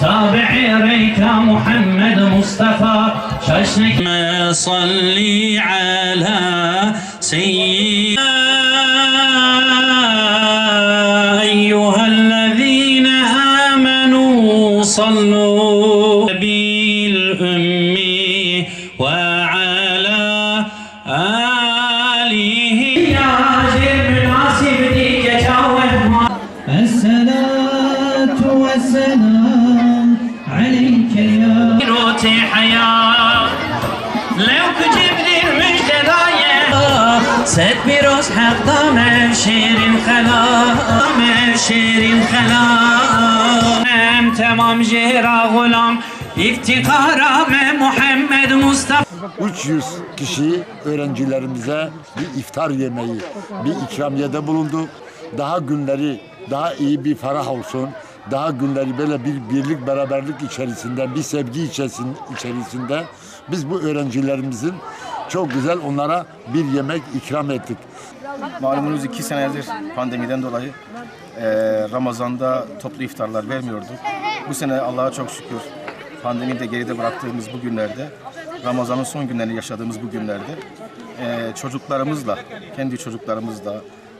تابع بيت محمد مصطفى. ششنك ما صلي على سيدنا أيها الذين آمنوا صلوا بالأمي وعلى آله. يا جيب ناصي بديك والسلام روتي حياة لو كجبريل مجدلاية سد بروز حقا مبشر خلا مبشر خلا ام تمام جهرا غلام افتقارا محمد مصطفى 300 kişi öğrencilerimize bir iftar yemeği, bir ikramiyede bulundu. Daha günleri daha iyi bir ferah olsun. Daha günleri böyle bir birlik beraberlik içerisinde, bir sevgi içerisinde, biz bu öğrencilerimizin çok güzel onlara bir yemek ikram ettik. Malumunuz iki senedir pandemiden dolayı eee, Ramazan'da toplu iftarlar vermiyorduk. Bu sene Allah'a çok şükür pandemiyi de geride bıraktığımız bu günlerde, Ramazan'ın son günlerini yaşadığımız bu günlerde eee, çocuklarımızla, kendi çocuklarımızla,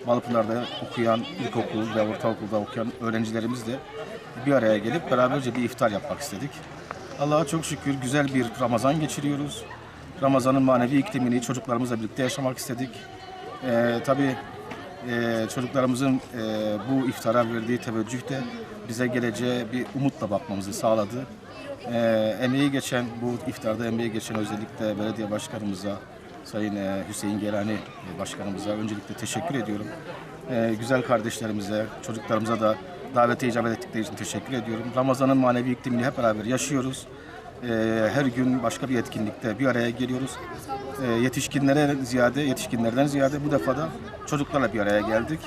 Balıpınar'da okuyan, ilkokul ve ortaokulda okuyan öğrencilerimizle bir araya gelip beraberce bir iftar yapmak istedik. Allah'a çok şükür güzel bir Ramazan geçiriyoruz. Ramazan'ın manevi iklimini çocuklarımızla birlikte yaşamak istedik. Ee, tabii e, çocuklarımızın e, bu iftara verdiği teveccüh de bize geleceğe bir umutla bakmamızı sağladı. Ee, emeği geçen, bu iftarda emeği geçen özellikle belediye başkanımıza, Sayın e, Hüseyin Gerani e, başkanımıza öncelikle teşekkür ediyorum. Ee, güzel kardeşlerimize, çocuklarımıza da davete icabet ettikleri için teşekkür ediyorum. Ramazan'ın manevi iklimini hep beraber yaşıyoruz. Her gün başka bir etkinlikte bir araya geliyoruz. Yetişkinlere ziyade, yetişkinlerden ziyade bu defa da çocuklarla bir araya geldik.